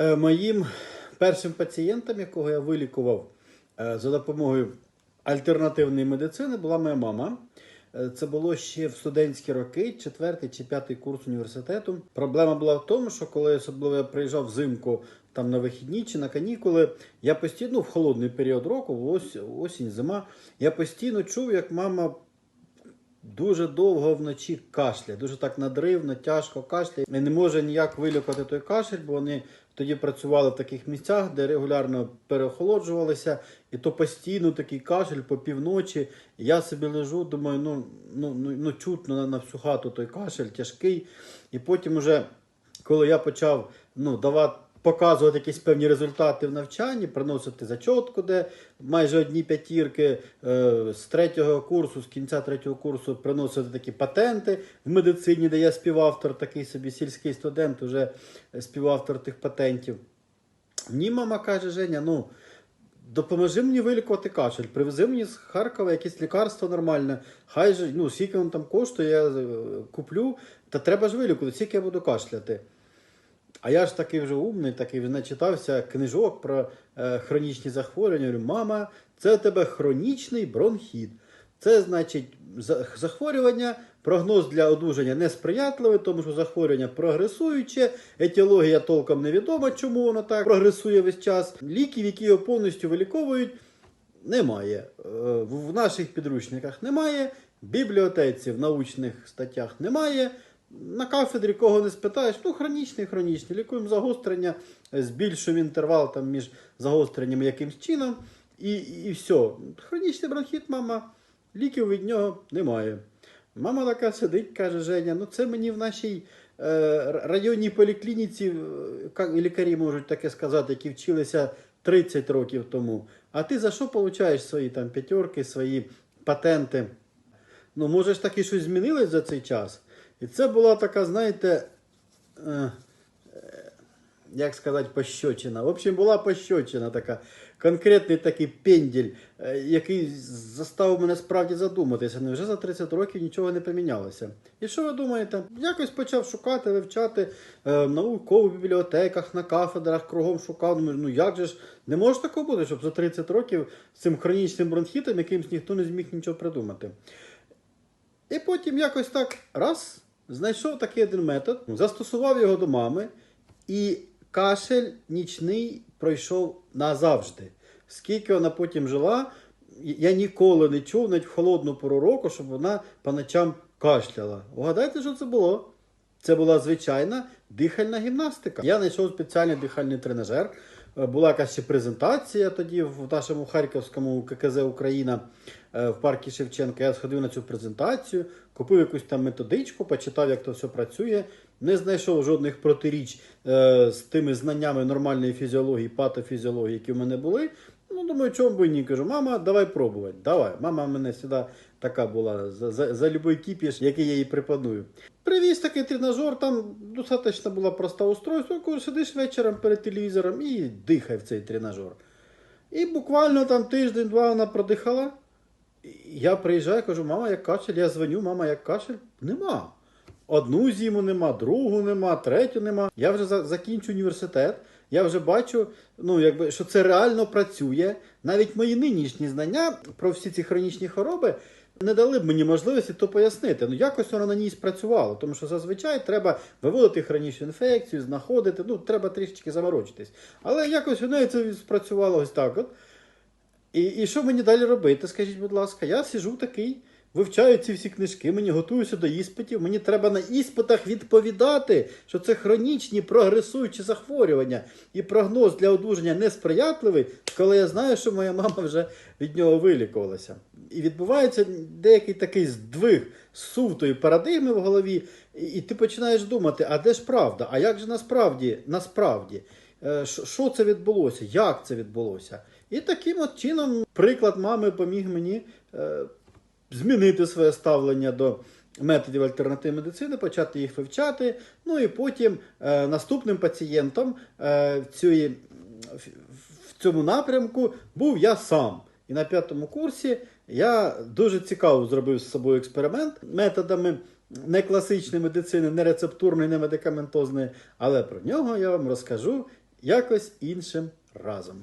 Е, Моїм першим пацієнтом, якого я вилікував е, за допомогою альтернативної медицини, була моя мама. Е, Це було ще в студентські роки, четвертий чи п'ятий курс університету. Проблема була в тому, що коли особливо я приїжджав взимку там на вихідні чи на канікули, я постійно ну, в холодний період року, ось осінь, зима, я постійно чув, як мама дуже довго вночі кашляє, дуже так надривно, тяжко кашляє. І не може ніяк вилікувати той кашель, бо вони тоді працювали в таких місцях, де регулярно переохолоджувалися, і то постійно такий кашель по півночі. Я собі лежу, думаю, ну, ну, ну, ну чутно на, на всю хату той кашель тяжкий. І потім уже, коли я почав ну, давати. Показувати якісь певні результати в навчанні, приносити зачотку, де майже одні п'ятірки е, з третього курсу, з кінця третього курсу приносити такі патенти в медицині, де я співавтор, такий собі сільський студент, уже співавтор тих патентів. Мені мама каже, Женя, ну допоможи мені вилікувати кашель, привези мені з Харкова якесь лікарство нормальне. Хай же, ну, скільки воно там коштує, я е, куплю, та треба ж вилікувати, скільки я буду кашляти. А я ж такий вже умний, такий вже начитався книжок про е, хронічні захворювання. Говорю, мама, це у тебе хронічний бронхіт. Це значить захворювання, прогноз для одужання несприятливий, тому що захворювання прогресуюче, етіологія толком невідома, чому воно так прогресує весь час. Ліків, які його повністю виліковують, немає. Е, В наших підручниках немає, в бібліотеці в научних статтях немає. На кафедрі кого не спитаєш, ну хронічний, хронічний. Лікуємо загострення, збільшуємо інтервал там, між загостреннями якимсь чином, і, і все. Хронічний бронхіт, мама, ліків від нього немає. Мама така сидить, каже Женя, ну це мені в нашій е, районній поліклініці е, лікарі можуть таке сказати, які вчилися 30 років тому. А ти за що получаєш свої там п'ятерки, свої патенти? Ну, може ж таки щось змінилось за цей час. І це була така, знаєте, е, е, як сказати, пощочина. В общем, була пощочина така, конкретний такий пенділь, е, який заставив мене справді задуматися. Невже за 30 років нічого не помінялося? І що ви думаєте? Якось почав шукати, вивчати е, в наукових бібліотеках, на кафедрах, кругом шукав. Думаю, ну як же ж не може такого бути, щоб за 30 років з цим хронічним бронхітом якимсь ніхто не зміг нічого придумати. І потім якось так раз знайшов такий один метод, застосував його до мами, і кашель нічний пройшов назавжди. Скільки вона потім жила, я ніколи не чув навіть в холодну пору року, щоб вона по ночам кашляла. Угадайте, що це було? Це була звичайна дихальна гімнастика. Я знайшов спеціальний дихальний тренажер. Е, Була якась ще презентація тоді в нашому харківському ККЗ Україна е, в парку Шевченка. Я сходив на цю презентацію, купив якусь там методичку, почитав, як то все працює. Не знайшов жодних протиріч е, з тими знаннями нормальної фізіології, патофізіології, які в мене були. Думаю, чому би ні? Кажу, мама, давай пробувати. Давай. Мама мене завжди така була за, за, за любий кіпіш, який я їй припоную. Привіз такий тренажер, там достатньо була проста устройство. Кажу, сидиш вечором перед телевізором і дихай в цей тренажер. І буквально там тиждень-два вона продихала. Я приїжджаю, кажу, мама, як кашель, я дзвоню, мама, як кашель? Нема. Одну зиму нема, другу нема, третю нема. Я вже за- закінчу університет. Я вже бачу, ну, якби, що це реально працює. Навіть мої нинішні знання про всі ці хронічні хвороби не дали б мені можливості то пояснити. Ну, якось воно на ній спрацювало. Тому що зазвичай треба виводити хронічну інфекцію, знаходити, ну, треба трішечки заморочитись. Але якось неї це спрацювало ось так. От. І, і що мені далі робити? Скажіть, будь ласка, я сижу такий, вивчаю ці всі книжки, мені готуюся до іспитів. Мені треба на іспитах відповідати, що це хронічні прогресуючі захворювання і прогноз для одужання несприятливий, коли я знаю, що моя мама вже від нього вилікувалася. І відбувається деякий такий здвиг сувтої парадигми в голові, і, ти починаєш думати, а де ж правда? А як же насправді, насправді? Е, що- Що це відбулося? Як це відбулося? І таким от чином приклад мами поміг мені е, змінити своє ставлення до методів альтернативної медицини, почати їх вивчати. Ну і потім е, наступним пацієнтом е, в, цій, в, цьому напрямку був я сам. І на п'ятому курсі я дуже цікаво зробив з собою експеримент методами не класичної медицини, не рецептурної, не медикаментозної, але про нього я вам розкажу якось іншим разом.